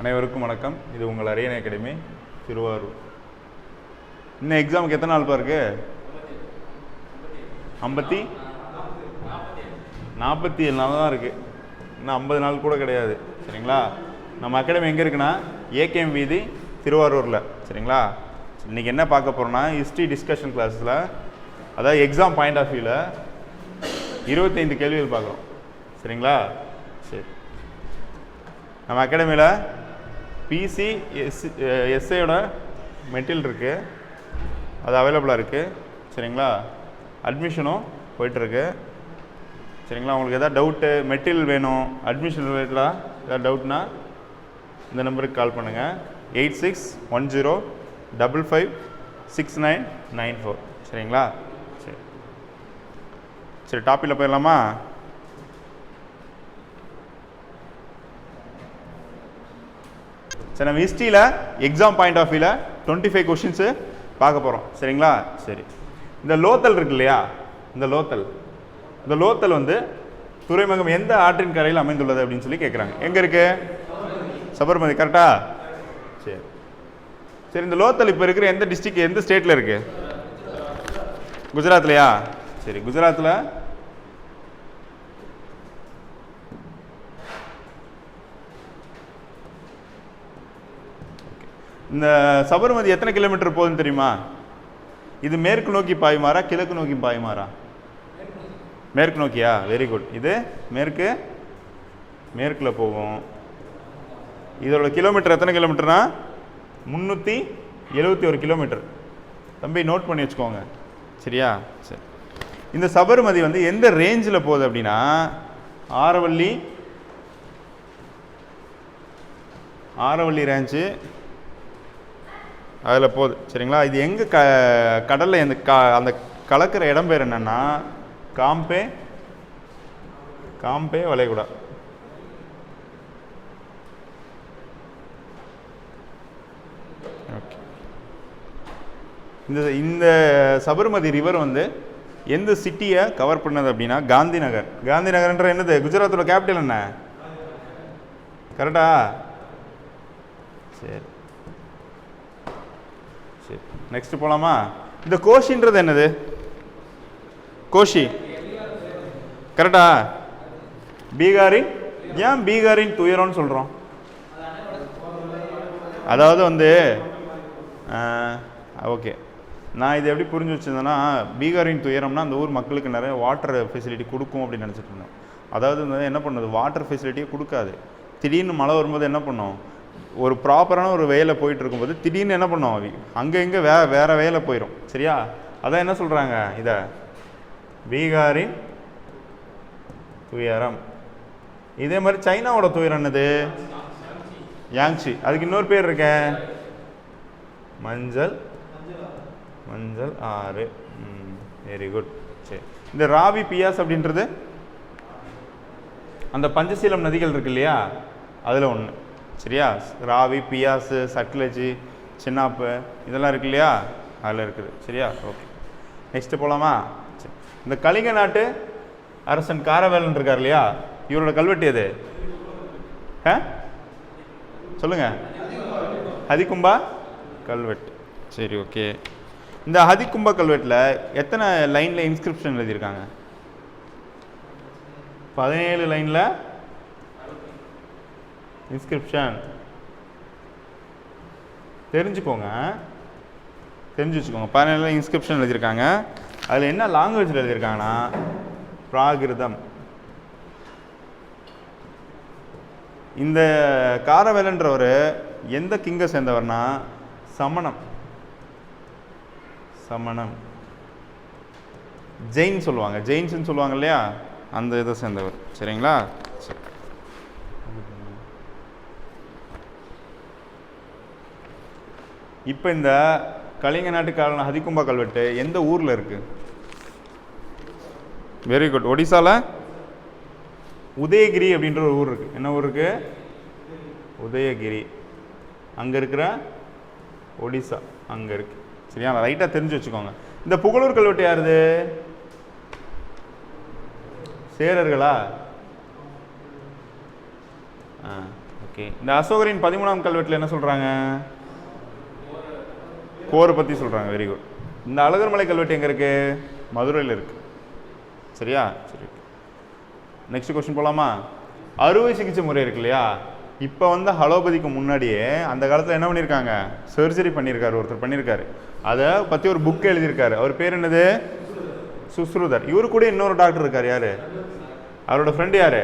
அனைவருக்கும் வணக்கம். இது உங்கள் அரியணை அகாடமி திருவாரூர். இன்னும் எக்ஸாமுக்கு எத்தனை நாள் இருக்கு? ஐம்பத்தி? நாற்பத்தி ஏழு நாள் தான் இருக்குது இன்னும் ஐம்பது நாள் கூட கிடையாது. சரிங்களா? நம்ம அகாடமி எங்கே இருக்குன்னா ஏகேஎம் வீதி திருவாரூரில். சரிங்களா? இன்றைக்கி என்ன பார்க்க போகிறோன்னா ஹிஸ்ட்ரி டிஸ்கஷன் கிளாஸில் அதாவது எக்ஸாம் பாயிண்ட் ஆஃப் வியூவில் இருபத்தைந்து கேள்விகள் பார்க்குறோம். சரிங்களா? சரி. நம்ம அகாடமியில் பிசி எஸ் எஸ்ஏயோட eh, மெட்டீரியல் இருக்குது அது அவைலபிளாக இருக்குது சரிங்களா? அட்மிஷனும் போயிட்டுருக்கு. சரிங்களா? உங்களுக்கு எதாவது டவுட்டு மெட்டீரியல் வேணும் அட்மிஷன் ரிலேட்டடாக ஏதாவது டவுட்னா இந்த நம்பருக்கு கால் பண்ணுங்கள் eight six one zero double five six nine nine four சரிங்களா? சரி. சரி டாப்பில் போயிடலாமா? சரி நம்ம ஹிஸ்ட்ரியில் எக்ஸாம் பாயிண்ட் ஆஃப் வியூவில் டுவெண்ட்டி ஃபைவ் கொஷின்ஸு பார்க்க போகிறோம் சரிங்களா? சரி. இந்த லோத்தல் இருக்கு இல்லையா? இந்த லோத்தல். இந்த லோத்தல் வந்து துறைமுகம் எந்த ஆற்றின் கரையில் அமைந்துள்ளது அப்படின்னு சொல்லி கேட்குறாங்க எங்கே இருக்குது சபர்மதி கரெக்டா சரி. சரி இந்த லோத்தல் இப்போ இருக்கிற எந்த டிஸ்ட்ரிக்ட் எந்த ஸ்டேட்டில் இருக்குது குஜராத்லையா சரி குஜராத்தில் இந்த சபர்மதி எத்தனை கிலோமீட்டர் போகுதுன்னு தெரியுமா? இது மேற்கு நோக்கி பாய்மாறா கிழக்கு நோக்கி பாய்மாறா? மேற்கு நோக்கியா? வெரி குட் இது மேற்கு மேற்கில் போகும். இதோட கிலோமீட்டர் எத்தனை கிலோமீட்டர்னா? முந்நூற்றி எழுபத்தி ஒரு கிலோமீட்டர். தம்பி நோட் பண்ணி வச்சுக்கோங்க. சரியா? சரி. இந்த சபர்மதி வந்து எந்த ரேஞ்சில் போகுது அப்படின்னா ஆரவல்லி ஆரவல்லி ரேஞ்சு அதில் போகுது சரிங்களா? இது எங்கே க கடலில் இந்த க அந்த கலக்கிற இடம் பேர் என்னென்னா காம்பே காம்பே வளைகுடா. ஓகே. இந்த இந்த சபர்மதி ரிவர் வந்து எந்த சிட்டியை கவர் பண்ணது அப்படின்னா காந்தி நகர் காந்தி நகர்ன்ற என்னது? குஜராத்தோட கேபிட்டல் என்ன? கரெக்டா சரி சரி. நெக்ஸ்ட் போகலாமா இந்த கோஷின்றது என்னது? கோஷி. கரெக்டா? பீகாரின் ஏன் பீகாரின் துயரம்னு சொல்கிறோம் அதாவது வந்து ஓகே. நான் இது எப்படி புரிஞ்சு வச்சிருந்தேன்னா பீகாரின் துயரம்னா அந்த ஊர் மக்களுக்கு நிறைய வாட்டர் ஃபெசிலிட்டி கொடுக்கும் அப்படின்னு நினச்சிட்டு இருந்தேன் அதாவது என்ன பண்ணுது? வாட்டர் ஃபெசிலிட்டியே கொடுக்காது. திடீர்னு மழை வரும்போது என்ன பண்ணும்? ஒரு ப்ராப்பரான ஒரு வேலை போயிட்டு இருக்கும்போது திடீர்னு என்ன பண்ணுவோம் அங்கே இங்கே வே வேறு வேலை போயிடும் சரியா? அதான் என்ன சொல்கிறாங்க இதை? பீகாரின் துயரம். இதே மாதிரி சைனாவோட துயரம் என்னது? யாங்ஷி அதுக்கு இன்னொரு பேர் இருக்க? மஞ்சள். மஞ்சள் ஆறு. வெரி குட் சரி. இந்த ராவி பியாஸ் அப்படின்றது அந்த பஞ்சசீலம் நதிகள் இருக்கு இல்லையா? அதில் ஒன்று சரியா? ராவி பியாஸு சட்லஜி சின்னாப்பு இதெல்லாம் இருக்கு இல்லையா? அதில் இருக்குது. சரியா? ஓகே. நெக்ஸ்ட்டு போகலாமா சரி. இந்த கலிங்க நாட்டு அரசன் காரவேலன் இருக்கார் இல்லையா? இவரோட கல்வெட்டு எது? ஆ? சொல்லுங்க. ஹதிகும்பா கல்வெட்டு. சரி ஓகே. இந்த ஹதிகும்பா கல்வெட்டில் எத்தனை லைனில் இன்ஸ்கிரிப்ஷன் எழுதியிருக்காங்க? பதினேழு லைனில் இன்ஸ்கிரிப்ஷன் தெரிஞ்சுக்கோங்க. தெரிஞ்சு வச்சுக்கோங்க பதினேழு இன்ஸ்கிரிப்ஷன் எழுதியிருக்காங்க. அதில் என்ன லாங்குவேஜில் எழுதியிருக்காங்கன்னா பிராகிருதம். இந்த காரவேலன்றவர் எந்த கிங்கை சேர்ந்தவர்னா சமணம். சமணம். ஜெயின் சொல்லுவாங்க. ஜெயின்ஸ்னு சொல்லுவாங்க இல்லையா? அந்த இதை சேர்ந்தவர். சரிங்களா சரி இப்போ இந்த கலிங்க நாட்டுக்காரன் ஹதிகும்பா கல்வெட்டு எந்த ஊரில் இருக்குது வெரி குட் ஒடிசால? உதயகிரி அப்படின்ற ஒரு ஊர் இருக்குது என்ன ஊர் இருக்குது உதயகிரி. அங்கே இருக்கிற ஒடிசா. அங்கே இருக்கு. சரியா? ரைட்டாக தெரிஞ்சு வச்சுக்கோங்க. இந்த புகழூர் கல்வெட்டு யாருது? சேரர்களா? ஆ ஓகே இந்த அசோகரின் பதிமூணாம் கல்வெட்டில் என்ன சொல்கிறாங்க கோரை பற்றி சொல்கிறாங்க வெரி குட் இந்த அழகர்மலை கல்வெட்டு எங்கே இருக்குது மதுரையில் இருக்குது சரியா? சரி நெக்ஸ்ட் கொஸ்டின் போகலாமா அறுவை சிகிச்சை முறை இருக்கு இல்லையா? இப்போ வந்து ஹலோபதிக்கு முன்னாடியே அந்த காலத்தில் என்ன பண்ணியிருக்காங்க சர்ஜரி பண்ணியிருக்காரு ஒருத்தர் பண்ணியிருக்காரு அதை பற்றி ஒரு புக் எழுதியிருக்காரு. அவர் பேர் என்னது? சுஸ்ருதர். இவரு கூட இன்னொரு டாக்டர் இருக்கார் யார்? அவரோட ஃப்ரெண்டு யார்?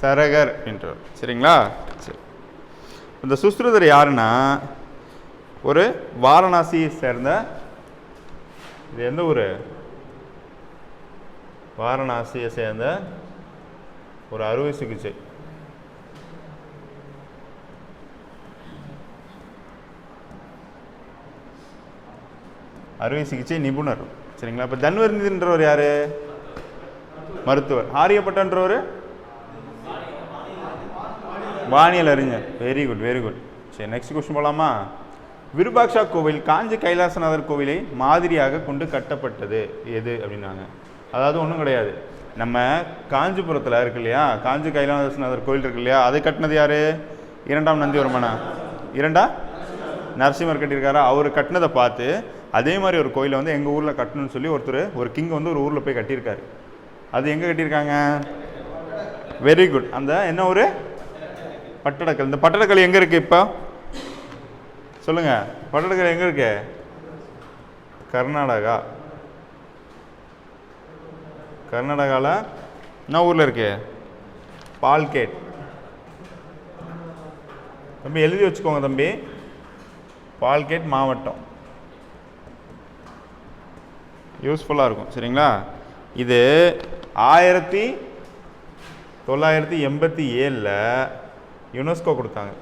சரகர் அப்படின்றவர் சரிங்களா? சரி. இந்த சுஸ்ருதர் யாருன்னா ஒரு வாரணாசியை சேர்ந்த இது எந்த ஊர்? வாரணாசியை சேர்ந்த ஒரு அறுவை சிகிச்சை. அறுவை சிகிச்சை நிபுணர். சரிங்களா? இப்போ தன்வர்ந்தின்றவர் யார்? மருத்துவர். ஆரியப்பட்டன்றவர்? வானியல் அறிஞர். வெரி குட் வெரி குட் சரி நெக்ஸ்ட் கொஸ்டின் போகலாமா விருபாக்ஷா கோவில் காஞ்சி கைலாசநாதர் கோவிலை மாதிரியாக கொண்டு கட்டப்பட்டது. எது அப்படின்னாங்க. அதாவது ஒன்றும் கிடையாது. நம்ம காஞ்சிபுரத்தில் இருக்கு இல்லையா? காஞ்சி கைலாசநாதர் கோவில் இருக்கு இல்லையா? அதை கட்டினது யார்? இரண்டாம் நந்திவர்மனா? இரண்டா? நரசிம்மர் கட்டியிருக்காரா? அவர் கட்டினதை பார்த்து அதே மாதிரி ஒரு கோயிலை வந்து எங்கள் ஊரில் கட்டணும்னு சொல்லி ஒருத்தர் ஒரு கிங் வந்து ஒரு ஊரில் போய் கட்டியிருக்காரு. அது எங்கே கட்டியிருக்காங்க? வெரி குட் அந்த என்ன ஒரு பட்டடக்கல். இந்த பட்டடக்கல் எங்கே இருக்குது இப்போ? சொல்லுங்கள் பட்டடக்கல் எங்கே இருக்கு? கர்நாடகா. கர்நாடகாவில் என்ன ஊரில் இருக்கு? பால்கேட். தம்பி எழுதி வச்சுக்கோங்க தம்பி. பால்கேட் மாவட்டம். யூஸ்ஃபுல்லாக இருக்கும். சரிங்களா? இது ஆயிரத்தி தொள்ளாயிரத்தி எண்பத்தி ஏழில் யுனெஸ்கோ கொடுத்தாங்க.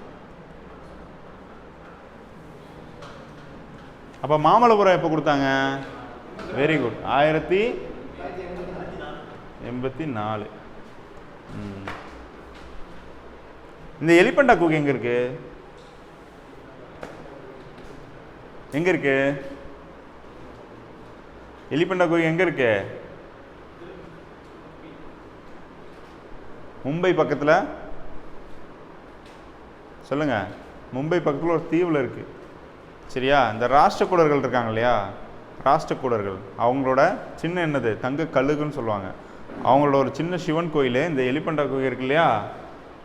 அப்போ மாமல்லபுரம் எப்போ கொடுத்தாங்க? வெரி குட் ஆயிரத்தி எண்பத்தி நாலு. இந்த எலிபண்டா குகை எங்கே இருக்கு? எங்கே இருக்கு? எலிபண்டா குகை எங்கே இருக்கு? மும்பை பக்கத்தில்? சொல்லுங்க. மும்பை பக்கத்தில் ஒரு தீவில் இருக்குது சரியா? இந்த ராஷ்டிரக்கூடர்கள் இருக்காங்க இல்லையா ராஷ்டிரக்கூடர்கள் அவங்களோட சின்ன என்னது? தங்க கழுகுன்னு சொல்லுவாங்க. அவங்களோட ஒரு சின்ன சிவன் கோயில் இந்த எலிபண்டா கோயில் இருக்கு இல்லையா?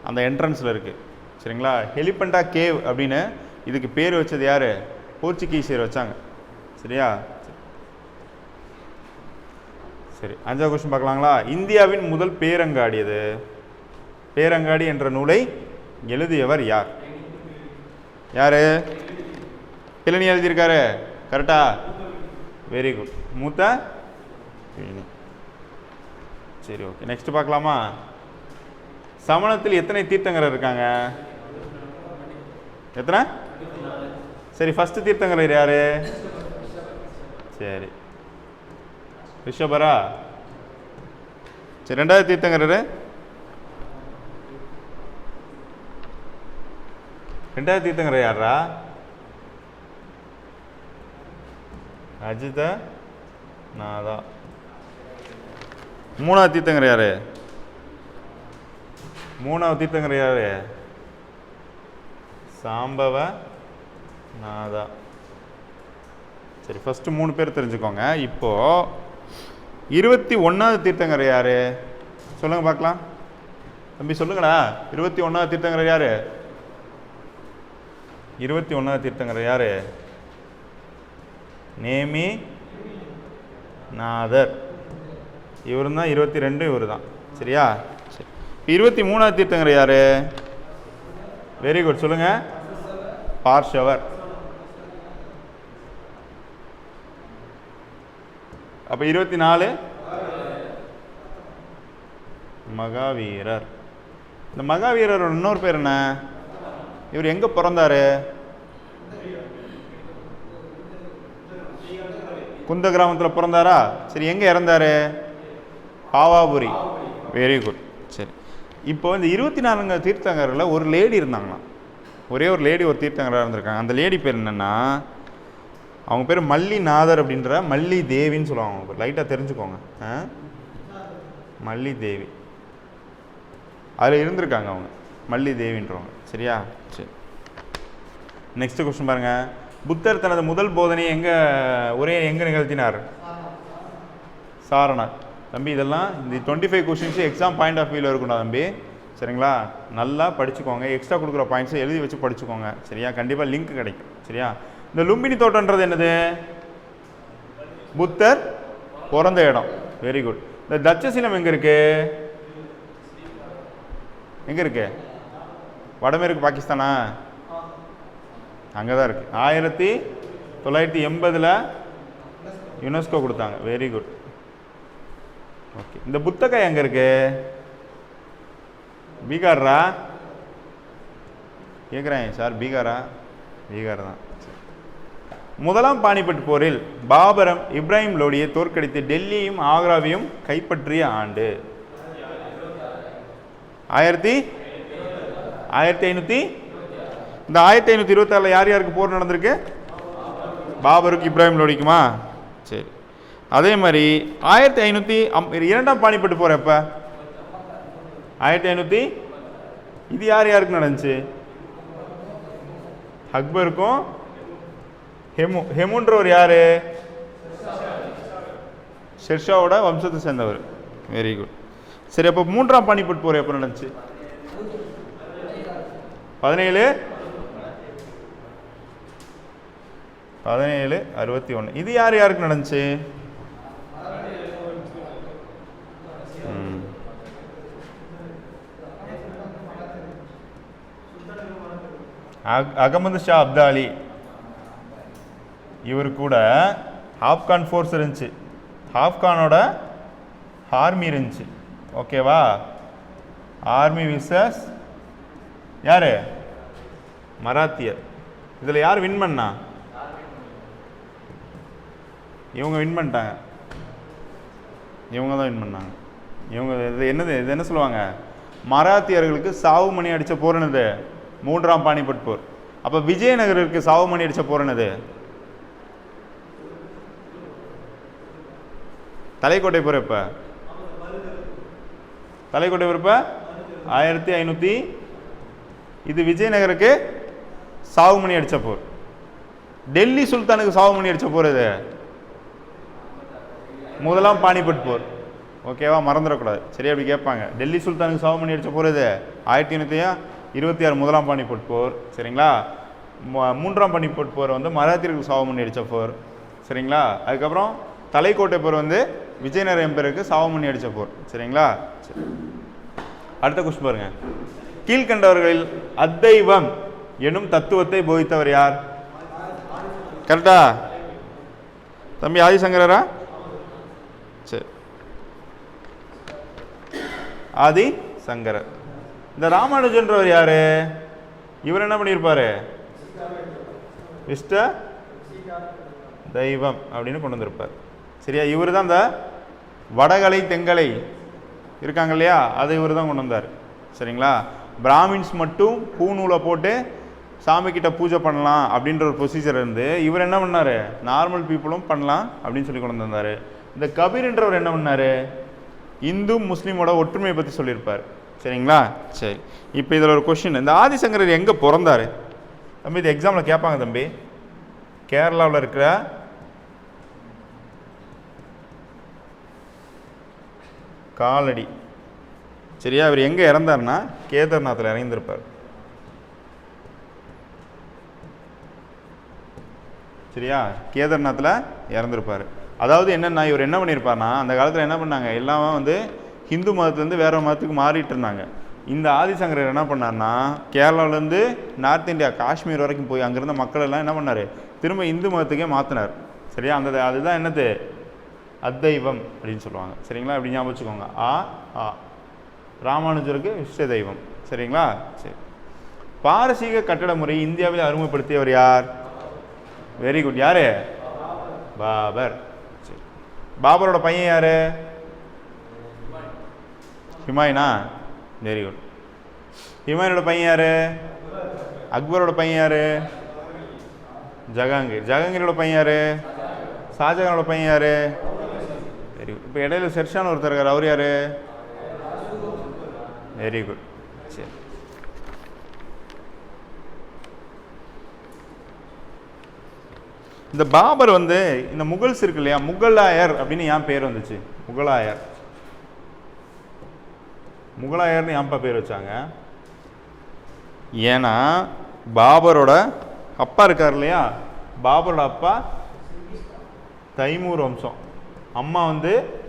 அந்த என்ட்ரன்ஸில் இருக்குது சரிங்களா? ஹெலிபண்டா கேவ் அப்படின்னு இதுக்கு பேர் வச்சது யார்? போர்ச்சுகீசியர் வச்சாங்க. சரியா? சரி அஞ்சாவது கொஸ்டின் பார்க்கலாங்களா? இந்தியாவின் முதல் பேரங்காடி அது பேரங்காடி என்ற நூலை எழுதியவர் யார்? யாரு? பிளனி எழுதியிருக்காரு. கரெக்டா வெரி குட் மூத்த? பிளனி. சரி ஓகே நெக்ஸ்ட் பார்க்கலாமா? சமணத்தில் எத்தனை தீர்த்தங்கரர் இருக்காங்க? எத்தனை? சரி ஃபஸ்ட்டு தீர்த்தங்கரர் யார்? சரி. ரிஷபரா? சரி ரெண்டாவது தீர்த்தங்கரர்? ரெண்டாவது தீர்த்தங்கரர் யாரா அஜித நாதா. மூணாவது தீர்த்தங்கர் யாரு? மூணாவது தீர்த்தங்கர் யாரு? சாம்பவ நாதா. சரி ஃபஸ்ட்டு மூணு பேர் தெரிஞ்சுக்கோங்க. இப்போது இருபத்தி ஒன்றாவது தீர்த்தங்கர் யாரு? சொல்லுங்கள் பார்க்கலாம். தம்பி சொல்லுங்கடா. இருபத்தி ஒன்றாவது தீர்த்தங்கர் யார்? இருபத்தி ஒன்றாவது தீர்த்தங்கர் யாரு? நேமி நாதர். இவர் தான் இருபத்தி ரெண்டு இவர் தான் சரியா? சரி இப்போ இருபத்தி மூணாவது தீர்த்தங்கிற யார்? வெரி குட் சொல்லுங்கள் பார்ஷவர். அப்போ இருபத்தி நாலு மகாவீரர். இந்த மகாவீரரோட இன்னொரு பேர் என்ன? இவர் எங்கே பிறந்தாரு? குந்த கிராமத்தில் பிறந்தாரா? சரி எங்கே இறந்தாரு? பாவாபுரி. வெரி குட் சரி. இப்போ இந்த இருபத்தி நாலுங்க தீர்த்தங்கரில் ஒரு லேடி இருந்தாங்களாம். ஒரே ஒரு லேடி ஒரு தீர்த்தங்கராக இருந்திருக்காங்க. அந்த லேடி பேர் என்னென்னா அவங்க பேர் மல்லி நாதர் அப்படின்ற மல்லி தேவின்னு சொல்லுவாங்க அவங்க லைட்டாக தெரிஞ்சுக்கோங்க. ஆ? மல்லி தேவி அதில் இருந்திருக்காங்க அவங்க. மல்லி தேவின்றவங்க சரியா? சரி. நெக்ஸ்ட் கொஸ்டின் பாருங்கள் புத்தர் தனது முதல் போதனையை எங்கே ஒரே எங்கே நிகழ்த்தினார்? சாரணர். தம்பி இதெல்லாம் இந்த twenty five questions exam point of வியூவில் இருக்கணும் தம்பி. சரிங்களா? நல்லா படிச்சுக்கோங்க. எக்ஸ்ட்ரா கொடுக்குற பாயிண்ட்ஸை எழுதி வச்சு படிச்சுக்கோங்க. சரியா? கண்டிப்பாக லிங்க் கிடைக்கும். சரியா? இந்த லும்பினி தோட்டன்றது என்னது? புத்தர் பிறந்த இடம். வெரி குட் இந்த தட்சசீலம் எங்கே இருக்கு? எங்கே இருக்கு? வடமேற்கு பாகிஸ்தானா? அங்கே தான் இருக்குது ஆயிரத்தி தொள்ளாயிரத்தி எண்பதில் யுனெஸ்கோ கொடுத்தாங்க. வெரி குட் ஓகே இந்த புத்தகம் எங்கே இருக்கு? பீகாரா கேட்குறேன் சார். பீகாரா பீகார் தான். முதலாம் பாணிபட்டு போரில் பாபரம் இப்ராஹிம் லோடியை தோற்கடித்து டெல்லியும் ஆக்ராவையும் கைப்பற்றிய ஆண்டு. ஆயிரத்தி ஆயிரத்தி ஐநூற்றி இந்த ஆயிரத்தி ஐநூற்றி இருபத்தாறில் யார் யாருக்கு போர் நடந்திருக்கு? பாபருக்கு இப்ராஹிம் லோடிக்குமா சரி. அதே மாதிரி ஆயிரத்தி ஐநூற்றி அம் இரண்டாம் பாணிப்பட்டு போகிற எப்போ? ஆயிரத்தி ஐநூற்றி இது யார் யாருக்கு நடந்துச்சு? அக்பருக்கும் ஹெமு ஹெமுன்றவர் யார்? ஷெர்ஷாவோட வம்சத்தை சேர்ந்தவர். வெரி குட் சரி அப்போ மூன்றாம் பானிப்பட் போர் எப்போ நடந்துச்சு? பதினேழு பதினேழு அறுபத்தி ஒன்று இது யார் யாருக்கு நடந்துச்சு? ம். அகமது ஷா அப்தாலி. இவர் கூட ஆப்கான் ஃபோர்ஸ் இருந்துச்சு. ஆப்கானோட ஆர்மி இருந்துச்சு. ஓகேவா? ஆர்மி விசஸ் யார்? மராத்தியர். இதில் யார் வின் பண்ணா? இவங்க வின் பண்ணிட்டாங்க. இவங்க தான் வின் பண்ணாங்க. இவங்க இது என்னது? இது என்ன சொல்லுவாங்க? மராத்தியர்களுக்கு சாவு மணி அடித்த போர் என்னது? மூன்றாம் பாணிபட் போர். அப்போ விஜயநகருக்கு சாவு மணி அடித்த போர் என்னது? தலைக்கோட்டை போர் எப்போ? தலைக்கோட்டை போர் எப்போ? ஆயிரத்தி ஐநூற்றி இது விஜயநகருக்கு சாவு மணி அடித்த போர். டெல்லி சுல்தானுக்கு சாவு மணி அடித்த போர் இது முதலாம் பானிபட் போர். ஓகேவா? மறந்துடக்கூடாது. சரியா அப்படி கேட்பாங்க. டெல்லி சுல்தானுக்கு சாவு மணி அடித்த போர் இது ஆயிரத்தி ஐநூற்றி இருபத்தி ஆறு முதலாம் பானிபட் போர். சரிங்களா? மூன்றாம் பானிபட் போர் வந்து மராத்தியர்களுக்கு சாவு அடித்த போர். சரிங்களா? அதுக்கப்புறம் தலைக்கோட்டை போர் வந்து விஜயநகர எம்பருக்கு சாவு அடித்த போர். சரிங்களா? சரி. அடுத்த கொஸ்டின் பாருங்க. கீழ்கண்டவர்களில் அத்தெய்வம் எனும் தத்துவத்தை போதித்தவர் யார்? கரெக்டா? தம்பி ஆதிசங்கரா சரி ஆதி சங்கரர் இந்த ராமானுஜன்றவர் யாரு? இவர் என்ன பண்ணியிருப்பாரு? இஷ்ட தெய்வம் அப்படின்னு கொண்டு வந்திருப்பார். சரியா? இவர் தான் இந்த வடகலை தெங்கலை இருக்காங்க இல்லையா? அதை இவர் தான் கொண்டு வந்தார். சரிங்களா? பிராமின்ஸ் மட்டும் பூநூலை போட்டு சாமி கிட்ட பூஜை பண்ணலாம் அப்படின்ற ஒரு ப்ரொசீஜர் இருந்து இவர் என்ன பண்ணாரு? நார்மல் பீப்புளும் பண்ணலாம் அப்படின்னு சொல்லி கொண்டு வந்தார். இந்த கபீர்ன்றவர் என்ன பண்ணார்? இந்து முஸ்லீமோட ஒற்றுமையை பற்றி சொல்லியிருப்பார். சரிங்களா? சரி. இப்போ இதில் ஒரு கொஷின் இந்த ஆதிசங்கரர் எங்கே பிறந்தாரு? தம்பி இது எக்ஸாமில் கேட்பாங்க தம்பி. கேரளாவில் இருக்கிற காலடி. சரியா? அவர் எங்கே இறந்தாருன்னா கேதார்நாத்தில் இறங்கியிருப்பார் சரியா? கேதார்நாத்தில் இறந்துருப்பார். அதாவது என்னென்னா இவர் என்ன பண்ணியிருப்பார்னா அந்த காலத்தில் என்ன பண்ணாங்க? எல்லாமே வந்து ஹிந்து மதத்துலேருந்து வேறு மதத்துக்கு மாறிட்டு இருந்தாங்க. இந்த ஆதிசங்கரர் என்ன பண்ணார்னா கேரளாவிலேருந்து நார்த் இந்தியா காஷ்மீர் வரைக்கும் போய் அங்கேருந்த மக்கள் எல்லாம் என்ன பண்ணார்? திரும்ப இந்து மதத்துக்கே மாற்றினார் சரியா? அந்த அதுதான் என்னது? அத்தைவம் அப்படின்னு சொல்லுவாங்க. சரிங்களா? அப்படி ஞாபகம் வச்சுக்கோங்க. ஆ ஆ. ராமானுஜருக்கு இஷ்ட தெய்வம். சரிங்களா? சரி. பாரசீக கட்டட முறை இந்தியாவில் அறிமுகப்படுத்தியவர் யார்? வெரி குட் யாரு? பாபர். பாபரோட பையன் யார்? ஹிமாயினா? வெரி குட் ஹிமாயினோட பையன் யார்? அக்பரோட பையன் யார்? ஜஹாங்கீர். ஜஹாங்கீரோட பையன் யார்? ஷாஜகானோட பையன் யார்? வெரி குட் இப்போ இடையில ஷெர்ஷான் ஒருத்தர் இருக்கார். அவர் யார்? வெரி குட் சரி இந்த பாபர் வந்து இந்த முகல்ஸ் இருக்கு இல்லையா? முகலாயர் அப்படின்னு ஏன் பேர் வந்துச்சு. முகலாயர். முகலாயர்னு ஏன்ப்பா பேர் வச்சாங்க? ஏன்னா பாபரோட அப்பா இருக்கார் இல்லையா? பாபரோட அப்பா தைமூர் வம்சம். அம்மா வந்து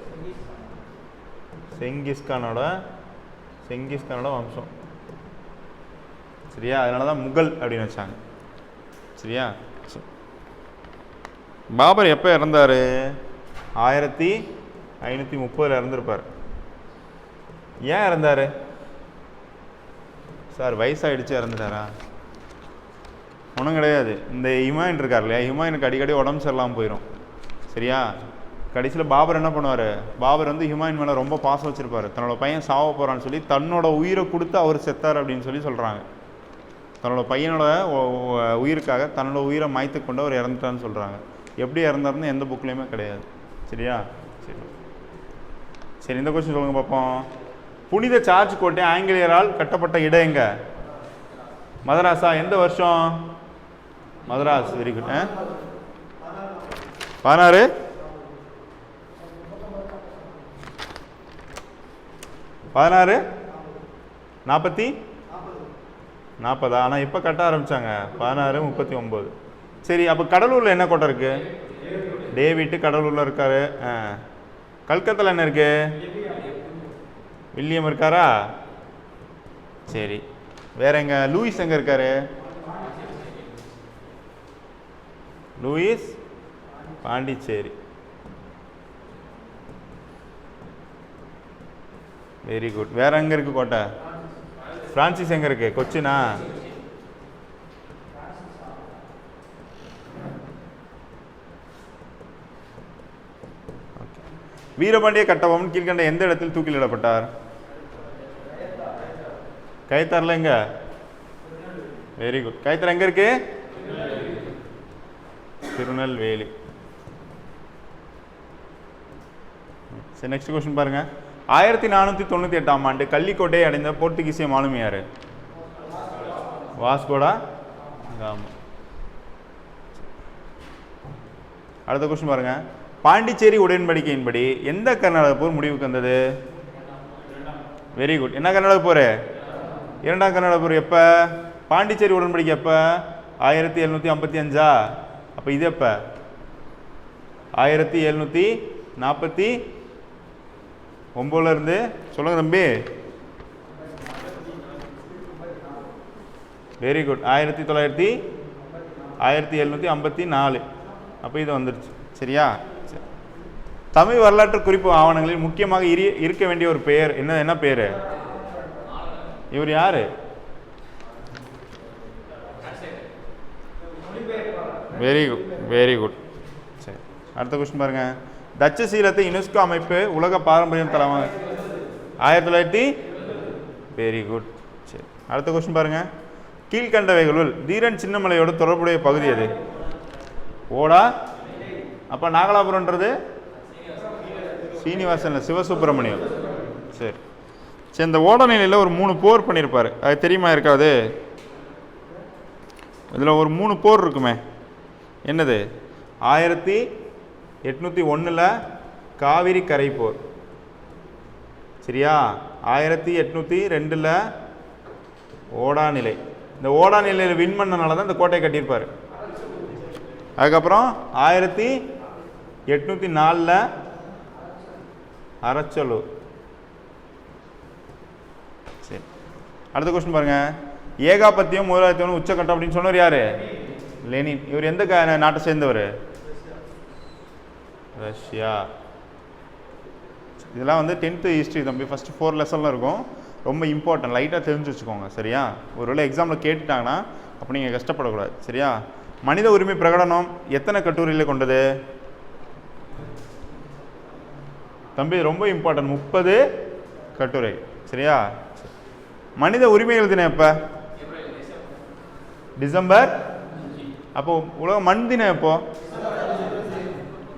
செங்கிஸ்கானோட செங்கிஸ்கானோட வம்சம். சரியா? அதனால தான் முகல் அப்படின்னு வச்சாங்க. சரியா? பாபர் எப்போ இறந்தார்? ஆயிரத்தி ஐநூற்றி முப்பதில் இறந்துருப்பார். ஏன் இறந்தாரு? சார் வயசாகிடுச்சு இறந்துட்டாரா? ஒன்றும் கிடையாது. இந்த ஹிமாயின் இருக்கார் இல்லையா? ஹிமாயினுக்கு அடிக்கடி உடம்பு சரியில்லாமல் போயிடும் சரியா? கடைசியில் பாபர் என்ன பண்ணுவார்? பாபர் வந்து ஹிமாயின் மேலே ரொம்ப பாசம் வச்சுருப்பார். தன்னோட பையன் சாவ போகிறான்னு சொல்லி தன்னோட உயிரை கொடுத்து அவர் செத்தார் அப்படின்னு சொல்லி சொல்கிறாங்க தன்னோட பையனோட உயிருக்காக தன்னோட உயிரை மாய்த்து கொண்டு அவர் இறந்துட்டான்னு சொல்கிறாங்க எப்படி இறந்தாருன்னு எந்த புக்லேயுமே கிடையாது. சரியா? சரி. சரி இந்த கொஸ்டின் சொல்லுங்கள் பார்ப்போம் புனித சார்ஜ் கோட்டை ஆங்கிலேயரால் கட்டப்பட்ட இடம் எங்க? மதராஸா எந்த வருஷம்? மதராஸ் வெரி குட் பதினாறு? பதினாறு? நாற்பத்தி நாற்பதா ஆனால் இப்போ கட்ட ஆரம்பித்தாங்க பதினாறு முப்பத்தி ஒம்பது சரி அப்போ கடலூரில் என்ன கோட்டை இருக்குது டேவிட்டு கடலூரில் இருக்காரு. ஆ. கல்கத்தாவில் என்ன இருக்கு? வில்லியம் இருக்காரா? சரி. வேற எங்க லூயிஸ் எங்க இருக்காரு? லூயிஸ் பாண்டிச்சேரி. வெரி குட் வேற எங்க இருக்கு கோட்டை? பிரான்சிஸ் எங்க இருக்கு? கொச்சினா? வீரபாண்டிய கட்டபொம்மன் கீழ்கண்ட எந்த இடத்தில் தூக்கிலிடப்பட்டார் கைத்தாரில் எங்க? வெரி குட் கைத்தார் எங்க இருக்கு? திருநெல்வேலி. சரி நெக்ஸ்ட் கொஸ்டின் பாருங்க. ஆயிரத்தி நானூற்றி தொண்ணூற்றி எட்டாம் ஆண்டு கள்ளிக்கோட்டையை அடைந்த போர்த்துகீசிய மாலுமி வாஸ்கோடா? ஆமாம் அடுத்த கொஸ்டின் பாருங்க. பாண்டிச்சேரி உடன்படிக்கையின்படி எந்த கர்நாடக போர் முடிவுக்கு வந்தது? வெரி குட் என்ன கர்நாடக போர்? இரண்டாம் கர்நாடக போர் எப்போ? பாண்டிச்சேரி உடன்படிக்கை எப்போ? ஆயிரத்தி எழுநூற்றி ஐம்பத்தி அஞ்சா? அப்போ இது எப்போ? ஆயிரத்தி எழுநூற்றி நாற்பத்தி ஒம்போதுலேருந்து சொல்லுங்க தம்பி. வெரி குட் ஆயிரத்தி தொள்ளாயிரத்தி ஆயிரத்தி எழுநூற்றி ஐம்பத்தி நாலு. அப்போ இது வந்துடுச்சு சரியா? தமிழ் வரலாற்று குறிப்பு ஆவணங்களில் முக்கியமாக இரு இருக்க வேண்டிய ஒரு பெயர் என்ன என்ன பேர் இவர் யார்? வெரி குட் வெரி குட் சரி அடுத்த கொஸ்டின் பாருங்க. டச்சு சீலத்தை யுனெஸ்கோ அமைப்பு உலக பாரம்பரியம் தலமாக ஆயிரத்தி தொள்ளாயிரத்தி வெரி குட் சரி அடுத்த கொஸ்டின் பாருங்க. கீழ்கண்டவைகளுள் தீரன் சின்னமலையோட தொடர்புடைய பகுதி அது ஓடா. அப்போ நாகலாபுரம்ன்றது சீனிவாசன் இல்ல, சிவசுப்பிரமணியம். சரி. சரி இந்த ஓடநிலையில் ஒரு மூணு போர் பண்ணியிருப்பார் அது தெரியுமா இருக்காது? இதில் ஒரு மூணு போர் இருக்குமே. என்னது? ஆயிரத்தி எட்நூற்றி ஒன்றில் காவிரி கரை போர். சரியா? ஆயிரத்தி எட்நூற்றி ரெண்டில் ஓடாநிலை. இந்த ஓடாநிலையில் வின் பண்ணனால தான் இந்த கோட்டையை கட்டியிருப்பார். அதுக்கப்புறம் ஆயிரத்தி எட்நூற்றி நாலில் அரச்சலூர் சரி. அடுத்த கொஸ்டின் பாருங்க. ஏகாபத்தியம் முதலாளித்துவம் உச்சக்கட்டம் அப்படின்னு சொன்னவர் யாரு? லெனின். இவர் எந்த நாட்டை சேர்ந்தவர்? ரஷ்யா. இதெல்லாம் வந்து டென்த்து ஹிஸ்ட்ரி தம்பி. ஃபஸ்ட்டு ஃபோர் லெசனில் இருக்கும். ரொம்ப இம்பார்ட்டன்ட் லைட்டாக தெரிஞ்சு வச்சுக்கோங்க. சரியா? ஒருவேளை எக்ஸாமில் கேட்டுட்டாங்கன்னா அப்போ நீங்கள் கஷ்டப்படக்கூடாது. சரியா? மனித உரிமை பிரகடனம் எத்தனை கட்டுரையில் கொண்டது? தம்பி ரொம்ப இம்பார்ட்டன்ட் முப்பது கட்டுரை. சரியா? மனித உரிமைகள் தினம் எப்போ? டிசம்பர். அப்போ உலக மண் தினம் எப்போ?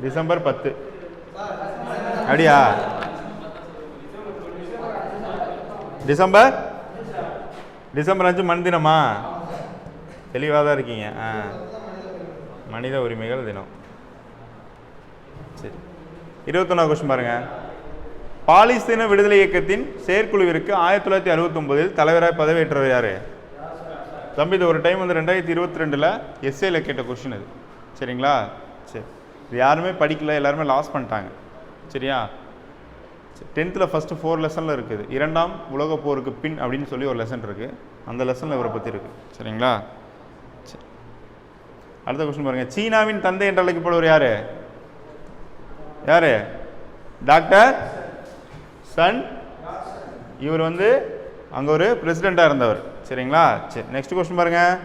டிசம்பர் பத்து. அப்படியா? டிசம்பர்? டிசம்பர் அஞ்சு மண் தினமா? தெளிவாக தான் இருக்கீங்க. ஆ. மனித உரிமைகள் தினம். சரி. இருபத்தொன்னா கொஸ்டின் பாருங்கள் பாலிஸ்தீன விடுதலை இயக்கத்தின் செயற்குழுவிற்கு ஆயிரத்தி தொள்ளாயிரத்தி அறுபத்தொம்பதில் தலைவராக பதவியேற்றவர் யார்? தம்பி இது ஒரு டைம் வந்து ரெண்டாயிரத்தி இருபத்தி ரெண்டில் எஸ்ஏல கேட்ட கொஷின் இது. சரிங்களா? சரி. இது யாருமே படிக்கல எல்லாருமே லாஸ் பண்ணிட்டாங்க. சரியா? டென்த்தில் ஃபஸ்ட்டு ஃபோர் லெசனில் இருக்குது. இரண்டாம் உலக போருக்கு பின் அப்படின்னு சொல்லி ஒரு லெசன் இருக்குது அந்த லெசனில் இவரை பற்றி இருக்குது சரிங்களா? சரி. அடுத்த கொஸ்டின் பாருங்கள் சீனாவின் தந்தை என்று அழைக்கப்படுவர் யார்? யார்? Doctor Sun. இவர் வந்து அங்கே ஒரு பிரசிடெண்ட்டாக இருந்தவர். சரிங்களா? சரி நெக்ஸ்ட் கொஸ்டின் பாருங்கள்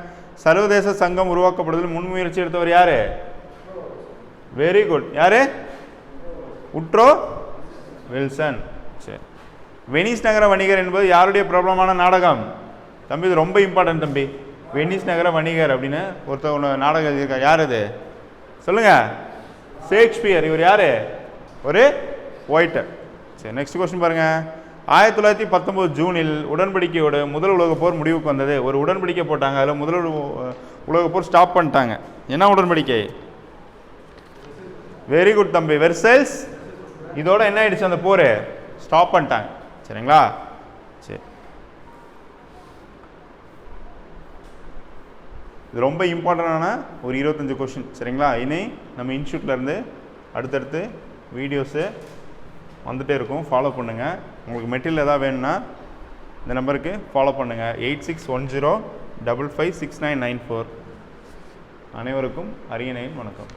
சர்வதேச சங்கம் உருவாக்கப்படுவதில் முன்முயற்சி எடுத்தவர் யார்? வெரி குட் யார்? Woodrow Wilson. சரி. வெனிஸ் நகர வணிகர் என்பது யாருடைய பிரபலமான நாடகம்? தம்பி இது ரொம்ப இம்பார்ட்டன்ட் தம்பி. வெனிஸ் நகர வணிகர் அப்படின்னு ஒருத்தவங்க நாடகம் எழுதியிருக்கார். யார் இது? சொல்லுங்கள் ஷேக்ஸ்பியர் இவர் யார்? ஒரு ஒயிட்டர் சரி நெக்ஸ்ட் கொஸ்டின் பாருங்கள் ஆயிரத்தி தொள்ளாயிரத்தி பத்தொம்போது ஜூனில் உடன்படிக்கையோட முதல் உலகப் போர் முடிவுக்கு வந்தது. ஒரு உடன்படிக்கை போட்டாங்க அதில் முதல் உல- உலகப் போர் ஸ்டாப் பண்ணிட்டாங்க. என்ன உடன்படிக்கை? வெரி குட் தம்பி. வெர்சல்ஸ் இதோட என்ன ஆயிடுச்சு அந்த போர்? ஸ்டாப் பண்ணிட்டாங்க. சரிங்களா சரி இது ரொம்ப இம்பார்ட்டண்டான ஒரு இருபத்தஞ்சு கொஷின் சரிங்களா? இனி நம்ம இன்ஸ்டியூட்லேருந்து அடுத்தடுத்து வீடியோஸு வந்துகிட்டே இருக்கும். ஃபாலோ பண்ணுங்கள் உங்களுக்கு மெட்டீரியல் எதாவது வேணும்னா இந்த நம்பருக்கு ஃபாலோ பண்ணுங்கள் eight six one zero double five six nine nine four அனைவருக்கும் அரியணையின் வணக்கம்.